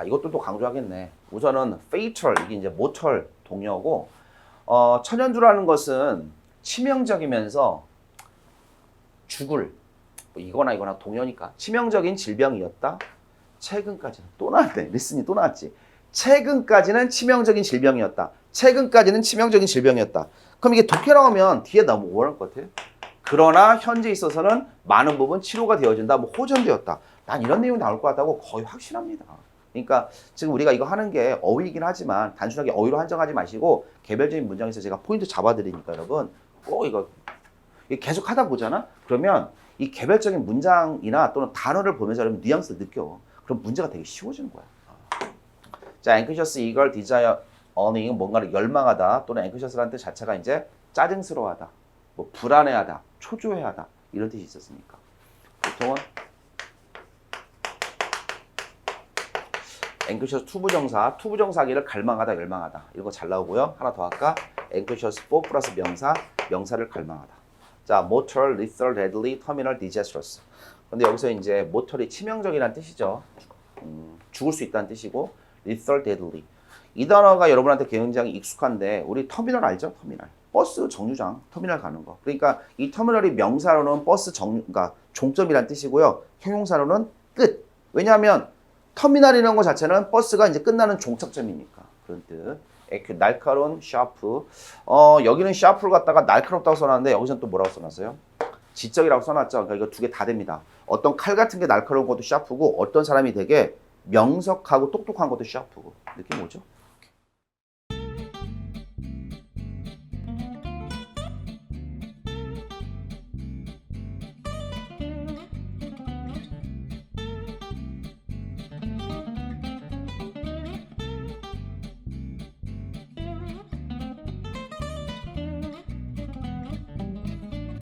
자, 이것도 또 강조하겠네. 우선은 fatal 이게 이제 모털 동요고 어, 천연두라는 것은 치명적이면서 죽을 뭐 이거나 이거나 동요니까 치명적인 질병이었다. 최근까지는 또 나왔네. 리슨이 또 나왔지. 최근까지는 치명적인 질병이었다. 최근까지는 치명적인 질병이었다. 그럼 이게 독해라고 하면 뒤에 너무 뭐랄 것 같아? 그러나 현재 있어서는 많은 부분 치료가 되어진다. 뭐 호전되었다. 난 이런 내용이 나올 것 같다고 거의 확신합니다. 그러니까 지금 우리가 이거 하는 게 어휘이긴 하지만 단순하게 어휘로 한정하지 마시고 개별적인 문장에서 제가 포인트 잡아드리니까 여러분 꼭 이거 계속 하다 보잖아? 그러면 이 개별적인 문장이나 또는 단어를 보면서 여러분 뉘앙스를 느껴. 그럼 문제가 되게 쉬워지는 거야. 자, anxious, eager, desire, earning 뭔가를 열망하다 또는 anxious라는 뜻 자체가 이제 짜증스러워하다, 뭐 불안해하다, 초조해하다 이런 뜻이 있었으니까 보통은 anxious 투부정사, 투부정사기를 갈망하다, 열망하다 이런 거 잘 나오고요. 하나 더 할까? anxious for 플러스 명사, 명사를 갈망하다. 자, motor, lethal, deadly. 근데 여기서 이제 모털이 치명적이라는 뜻이죠. 음, 죽을 수 있다는 뜻이고 lethal, deadly. 이 단어가 여러분한테 굉장히 익숙한데 우리 터미널 알죠? 터미널. 버스 정류장 터미널 가는 거. 그러니까 이 터미널이 명사로는 버스 정 그러니까 종점이란 뜻이고요. 형용사로는 끝. 왜냐하면 터미널이라는 것 자체는 버스가 이제 끝나는 종착점이니까 그런 뜻. 에큐 날카로운 샤프. 어 여기는 샤프를 갖다가 날카롭다고 써놨는데 여기서는 또 뭐라고 써놨어요? 지적이라고 써놨죠. 그러니까 이거 두 개 다 됩니다. 어떤 칼 같은 게 날카로운 것도 샤프고 어떤 사람이 되게 명석하고 똑똑한 것도 샤프고 느낌 뭐죠?